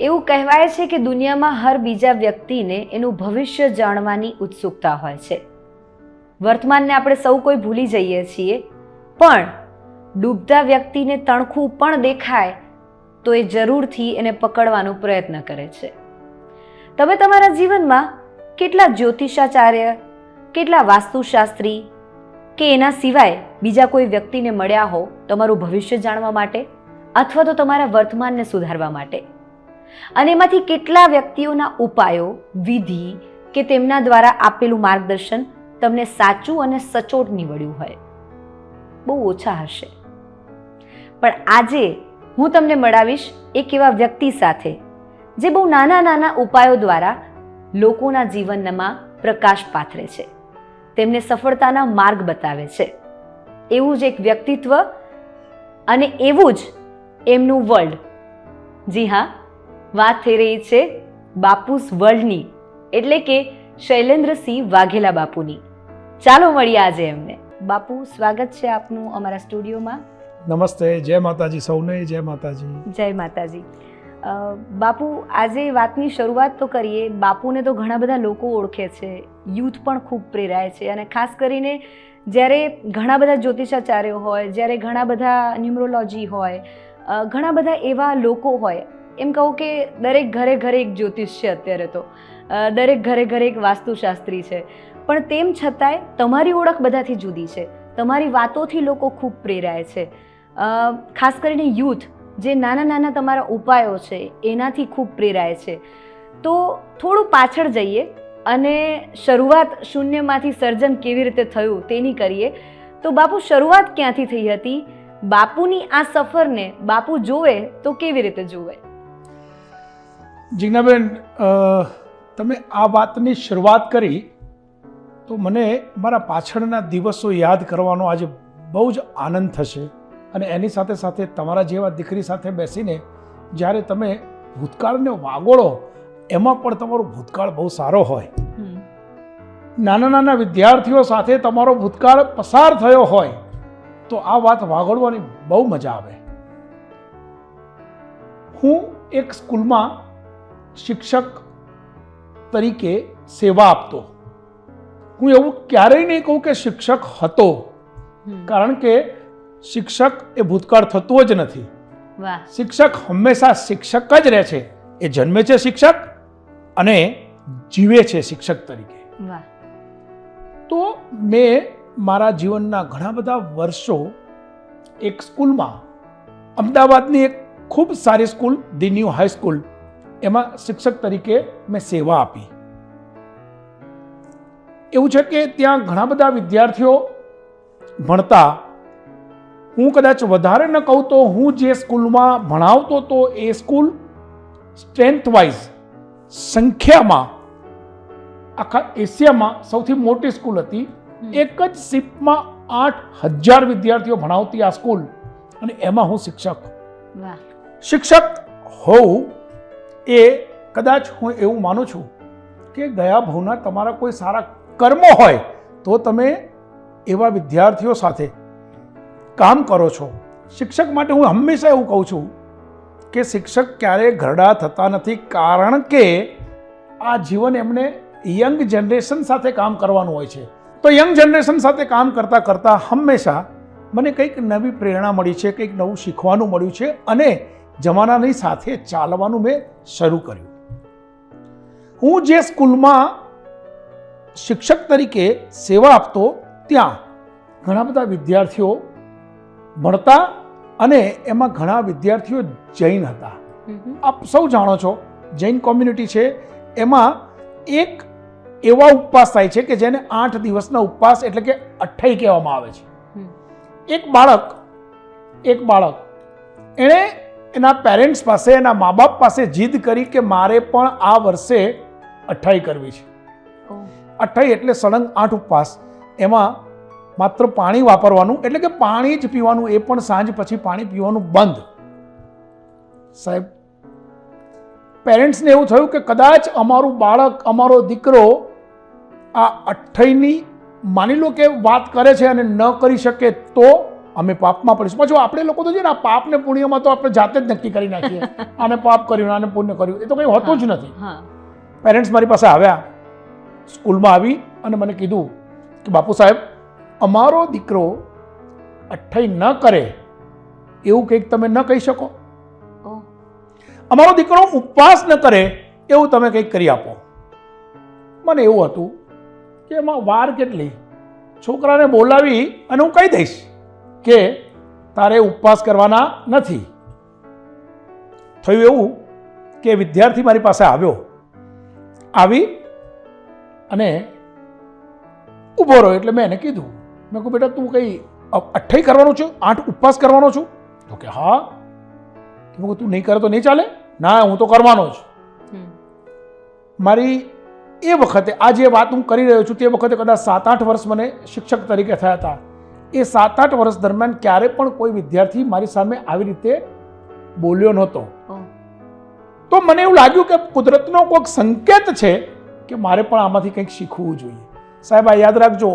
એવું કહેવાય છે કે દુનિયામાં હર બીજા વ્યક્તિને એનું ભવિષ્ય જાણવાની ઉત્સુકતા હોય છે. વર્તમાનને આપણે સૌ કોઈ ભૂલી જઈએ છીએ, પણ ડૂબતા વ્યક્તિને તણખું પણ દેખાય તો એ જરૂરથી એને પકડવાનો પ્રયત્ન કરે છે. તમે તમારા જીવનમાં કેટલા જ્યોતિષાચાર્ય, કેટલા વાસ્તુશાસ્ત્રી કે એના સિવાય બીજા કોઈ વ્યક્તિને મળ્યા હો તમારું ભવિષ્ય જાણવા માટે અથવા તો તમારા વર્તમાનને સુધારવા માટે? અને એમાંથી કેટલા વ્યક્તિઓના ઉપાયો, વિધિ કે તેમના દ્વારા આપેલું માર્ગદર્શન તમને સાચું અને સચોટ નીવડ્યું હોય? બહુ ઓછા હશે. પણ આજે હું તમને મળાવીશ એક એવા વ્યક્તિ સાથે જે બહુ નાના નાના ઉપાયો દ્વારા લોકોના જીવનમાં પ્રકાશ પાથરે છે. તેમને સફળતાના માર્ગ બતાવે છે. એવું જ એક વ્યક્તિત્વ અને એવું જ એમનું વર્લ્ડ જી હા વાત થઈ રહી છે બાપુસ વર્લ્ડની એટલે કે શૈલેન્દ્રસિંહ વાઘેલા બાપુની. ચાલો મળીએ આજે એમને. બાપુ સ્વાગત છે આપનું અમારા સ્ટુડિયોમાં. નમસ્તે જય માતાજી સૌને જય માતાજી. જય માતાજી. બાપુ આજે વાતની શરૂઆત તો કરીએ બાપુને તો ઘણા બધા લોકો ઓળખે છે યુથ પણ ખૂબ પ્રેરાય છે અને ખાસ કરીને જ્યારે ઘણા બધા જ્યોતિષાચાર્યો હોય જ્યારે ઘણા બધા ન્યુમરોલોજી હોય ઘણા બધા એવા લોકો હોય એમ કહું કે દરેક ઘરે ઘરે એક જ્યોતિષ છે અત્યારે તો. દરેક ઘરે ઘરે એક વાસ્તુશાસ્ત્રી છે. પણ તેમ છતાંય તમારી ઓળખ બધાથી જુદી છે. તમારી વાતોથી લોકો ખૂબ પ્રેરાય છે. ખાસ કરીને યુથ, જે નાના નાના તમારા ઉપાયો છે, એનાથી ખૂબ પ્રેરાય છે. તો થોડું પાછળ જઈએ અને શરૂઆત શૂન્યમાંથી સર્જન કેવી રીતે થયું તેની કરીએ. તો બાપુ, શરૂઆત ક્યાંથી થઈ હતી? બાપુની આ સફરને બાપુ જોવે તો કેવી રીતે જોવે જીજ્ઞાબેન તમે આ વાતની શરૂઆત કરી તો મને મારા પાછળના દિવસો યાદ કરવાનો આજે બહુ જ આનંદ થશે. અને એની સાથે સાથે તમારા જેવા દીકરી સાથે બેસીને જ્યારે તમે ભૂતકાળને વાગોળો એમાં પણ તમારો ભૂતકાળ બહુ સારો હોય. નાના નાના વિદ્યાર્થીઓ સાથે તમારો ભૂતકાળ પસાર થયો હોય તો આ વાત વાગોળવાની બહુ મજા આવે. હું એક સ્કૂલમાં શિક્ષક તરીકે સેવા આપતો. હું એવું ક્યારેય નહીં કહું કે શિક્ષક હતો કારણ કે શિક્ષક એ ભૂતકાળ થતું જ નથી. શિક્ષક હંમેશા શિક્ષક જ રહે છે. એ જન્મે છે શિક્ષક અને જીવે છે શિક્ષક તરીકે. તો મેં મારા જીવનના ઘણા બધા વર્ષો એક સ્કૂલમાં અમદાવાદની એક ખૂબ સારી સ્કૂલ ધી ન્યૂ હાઈસ્કૂલ એમાં શિક્ષક તરીકે મેં સેવા આપી. એવું છે કે ત્યાં ઘણા બધા વિદ્યાર્થીઓ ભણતા. હું કદાચ વધારે ન કહું તો હું જે સ્કૂલમાં ભણાવતો તો એ સ્કૂલ સ્ટ્રેન્થ વાઇઝ સંખ્યામાં આખા એશિયામાં સૌથી મોટી સ્કૂલ હતી. એક જ શિફ્ટમાં આઠ હજાર વિદ્યાર્થીઓ ભણાવતી આ સ્કૂલ અને એમાં હું શિક્ષક. શિક્ષક હોઉં એ કદાચ હું એવું માનું છું કે ગયા ભવના તમારા કોઈ સારા કર્મો હોય તો તમે એવા વિદ્યાર્થીઓ સાથે કામ કરો છો. શિક્ષક માટે હું હંમેશા એવું કહું છું કે શિક્ષક ક્યારેય ઘરડા થતા નથી કારણ કે આ જીવન એમને યંગ જનરેશન સાથે કામ કરવાનું હોય છે. તો યંગ જનરેશન સાથે કામ કરતાં કરતાં હંમેશા મને કંઈક નવી પ્રેરણા મળી છે, કંઈક નવું શીખવાનું મળ્યું છે અને જમાનાની સાથે ચાલવાનું મેં શરૂ કર્યું. હું જે સ્કૂલમાં શિક્ષક તરીકે સેવા આપતો ત્યાં ઘણા બધા વિદ્યાર્થીઓ ભણતા અને એમાં ઘણા વિદ્યાર્થીઓ જૈન હતા. આપ સૌ જાણો છો જૈન કોમ્યુનિટી છે એમાં એક એવા ઉપવાસ થાય છે કે જેને આઠ દિવસના ઉપવાસ એટલે કે અઠ્ઠાઈ કહેવામાં આવે છે. એક બાળક એક બાળક એણે એના પેરેન્ટ્સ પાસે એના મા બાપ પાસે જીદ કરી કે મારે પણ આ વર્ષે અઠાઈ કરવી છે. અઠાઈ એટલે સળંગ આઠ ઉપવાસ. એમાં માત્ર પાણી વાપરવાનું એટલે કે પાણી જ પીવાનું એ પણ સાંજ પછી પાણી પીવાનું બંધ. સાહેબ પેરેન્ટ્સને એવું થયું કે કદાચ અમારું બાળક અમારો દીકરો આ અઠ્ઠાઈની માની લો કે વાત કરે છે અને ન કરી શકે તો અમે પાપમાં પડીશું. પાછું આપણે લોકો તો છે ને આ પાપ પુણ્યમાં તો આપણે જાતે જ નક્કી કરી નાખીએ. આને પાપ કર્યું આને પુણ્ય કર્યું. એ તો કંઈ હોતું જ નથી. પેરેન્ટ્સ મારી પાસે આવ્યા સ્કૂલમાં આવી અને મને કીધું કે બાપુ સાહેબ અમારો દીકરો અઠ્ઠાઈ ન કરે એવું કંઈક તમે ન કહી શકો. અમારો દીકરો ઉપવાસ ન કરે એવું તમે કંઈક કરી આપો. મને એવું હતું કે એમાં વાર કેટલી? છોકરાને બોલાવી અને હું કહી દઈશ. કે તારે ઉપવાસ કરવાના નથી. થયું એવું કે વિદ્યાર્થી મારી પાસે આવ્યો આવી અને ઊભો રહ્યો એટલે મેં એને કીધું મેં કહું બેટા તું કંઈ અઠ્ઠાઈ કરવાનું છું? આઠ ઉપવાસ કરવાનો છું? તો કે હા. મેં કહું તું નહીં કરે તો નહીં ચાલે? ના હું તો કરવાનો જ. મારી એ વખતે આ જે વાત હું કરી રહ્યો છું તે વખતે કદાચ સાત આઠ વર્ષ મને શિક્ષક તરીકે થયા હતા. એ સાત આઠ વર્ષ દરમિયાન ક્યારે પણ કોઈ વિદ્યાર્થી મારી સામે આવી રીતે બોલ્યો નહોતો. તો મને એવું લાગ્યું કે કુદરતનો કોઈક સંકેત છે કે મારે પણ આમાંથી કંઈક શીખવું જોઈએ. સાહેબ આ યાદ રાખજો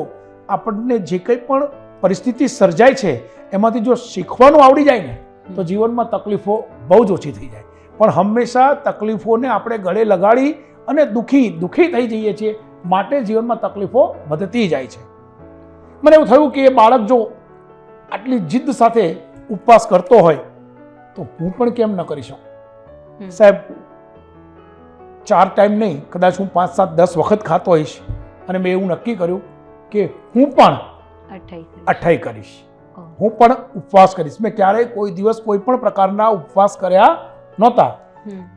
આપણને જે કંઈ પણ પરિસ્થિતિ સર્જાય છે એમાંથી જો શીખવાનું આવડી જાય ને તો જીવનમાં તકલીફો બહુ જ ઓછી થઈ જાય. પણ હંમેશા તકલીફોને આપણે ગળે લગાડી અને દુઃખી દુઃખી થઈ જઈએ છીએ માટે જીવનમાં તકલીફો વધતી જાય છે. મને એવું થયું કે એ બાળક જો આટલી જીદ સાથે ઉપવાસ કરતો હોય તો હું પણ કેમ ન કરી શકું? સાહેબ ચાર ટાઈમ નહીં કદાચ હું પાંચ સાત દસ વખત ખાતો હોઈશ અને મેં એવું નક્કી કર્યું કે હું પણ અઠ્ઠાઈ કરીશ. હું પણ ઉપવાસ કરીશ. મેં ક્યારેય કોઈ દિવસ કોઈ પણ પ્રકારના ઉપવાસ કર્યા નહોતા.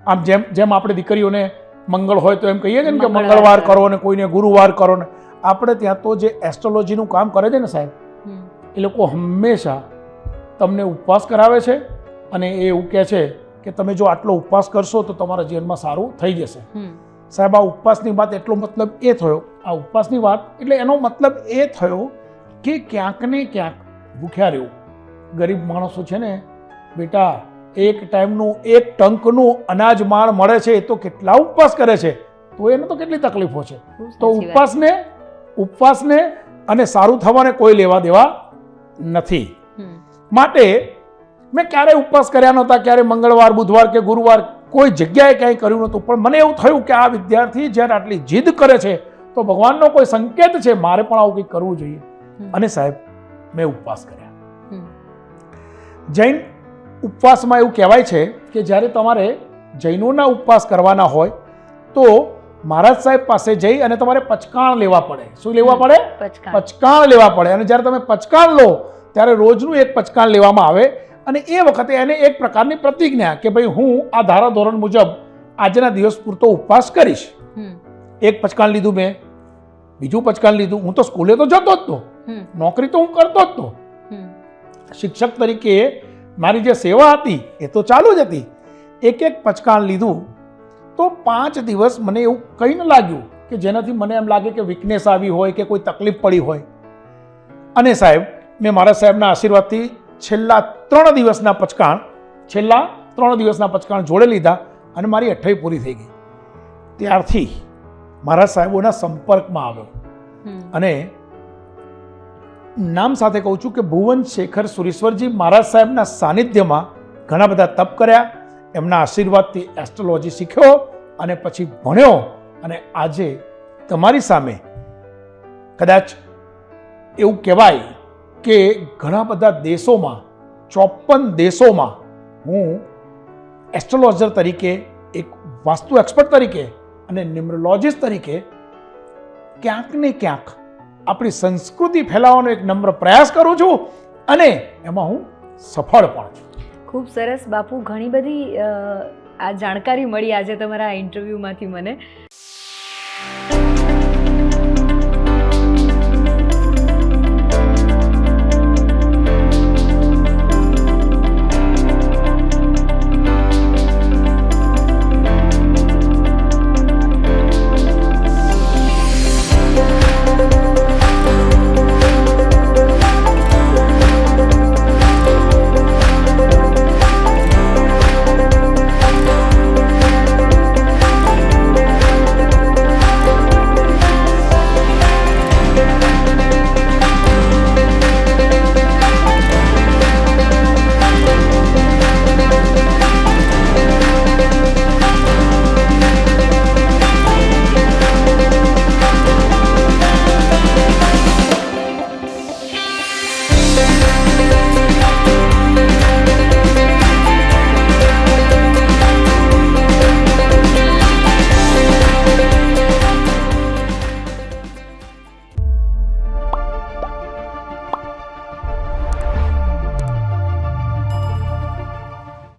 આમ જેમ જેમ આપણે દીકરીઓને મંગળ હોય તો એમ કહીએ છીએ ને કે મંગળવાર. કરો. ને કોઈને ગુરુવાર કરો ને. આપણે ત્યાં તો જે એસ્ટ્રોલોજીનું કામ કરે છે ને સાહેબ એ લોકો હંમેશા તમને ઉપવાસ કરાવે છે અને એ એવું કહે છે કે તમે જો આટલો ઉપવાસ કરશો તો તમારા જીવનમાં સારું થઈ જશે. સાહેબ આ ઉપવાસની વાત એટલો મતલબ એ થયો આ ઉપવાસની વાત એટલે એનો મતલબ એ થયો કે ક્યાંક ને ક્યાંક ભૂખ્યા રહેવું. ગરીબ માણસો છે ને બેટા એક ટાઈમનું એક ટંકનું અનાજ માણ મળે છે એ તો કેટલા ઉપવાસ કરે છે? તો એને તો કેટલી તકલીફો છે? તો ઉપવાસને ઉપવાસને અને સારું થવાને કોઈ લેવા દેવા નથી. માટે મેં ક્યારેય ઉપવાસ કર્યા નહોતા ક્યારે મંગળવાર બુધવાર કે ગુરુવાર કોઈ જગ્યાએ ક્યાંય કર્યું નહોતું. પણ મને એવું થયું કે આ વિદ્યાર્થી જ્યારે આટલી જીદ કરે છે તો ભગવાનનો કોઈ સંકેત છે મારે પણ આવું કંઈક કરવું જોઈએ. અને સાહેબ મેં ઉપવાસ કર્યા. જૈન ઉપવાસમાં એવું કહેવાય છે કે જ્યારે તમારે જૈનોના ઉપવાસ કરવાના હોય તો મહારાજ સાહેબ પાસે જઈ અને તમારે પચકાણ લેવા પડે. શું લેવા પડે? પચકાણ. પચકાણ લેવા પડે. અને જ્યારે તમે પચકાણ લો ત્યારે રોજનું એક પચકાણ લેવામાં આવે. અને એ વખતે એને એક પ્રકારની પ્રતિજ્ઞા કે ભાઈ હું આ ધારા ધોરણ મુજબ આજના દિવસ પૂરતો ઉપવાસ કરીશ. એક પચકાણ લીધું મેં. બીજું પચકાણ લીધું. હું તો સ્કૂલે તો જતો જ તો. નોકરી તો હું કરતો જ તો. શિક્ષક તરીકે મારી જે સેવા હતી એ તો ચાલુ જ હતી. એક એક પચકાણ લીધું. તો પાંચ દિવસ મને એવું કંઈ ન લાગ્યું કે જેનાથી મને એમ લાગે કે વીકનેસ આવી હોય કે કોઈ તકલીફ પડી હોય. અને સાહેબ મેં મારા સાહેબના આશીર્વાદથી છેલ્લા ત્રણ દિવસના પચકાણ છેલ્લા ત્રણ દિવસના પચકાણ જોડે લીધા અને મારી અઠ્ઠાઈ પૂરી થઈ ગઈ. ત્યારથી મારા સાહેબોના સંપર્કમાં આવ્યો. અને નામ સાથે કહું છું કે ભુવન શેખર સુરેશ્વરજી મહારાજ સાહેબના સાનિધ્યમાં ઘણા બધા તપ કર્યા એમના આશીર્વાદથી એસ્ટ્રોલોજી શીખ્યો અને પછી ભણ્યો અને આજે તમારી સામે કદાચ એવું કહેવાય કે ઘણા બધા દેશોમાં, ચોપન દેશોમાં હું એસ્ટ્રોલોજર તરીકે, એક વાસ્તુ એક્સપર્ટ તરીકે અને ન્યુમરોલોજિસ્ટ તરીકે ક્યાંક ને ક્યાંક આપણી સંસ્કૃતિ ફેલાવવાનો એક નમ્ર પ્રયાસ કરું છું અને એમાં હું સફળ પણ છું. ખૂબ સરસ. બાપુ ઘણી બધી આ જાણકારી મળી આજે તમારા ઇન્ટરવ્યૂમાંથી મને.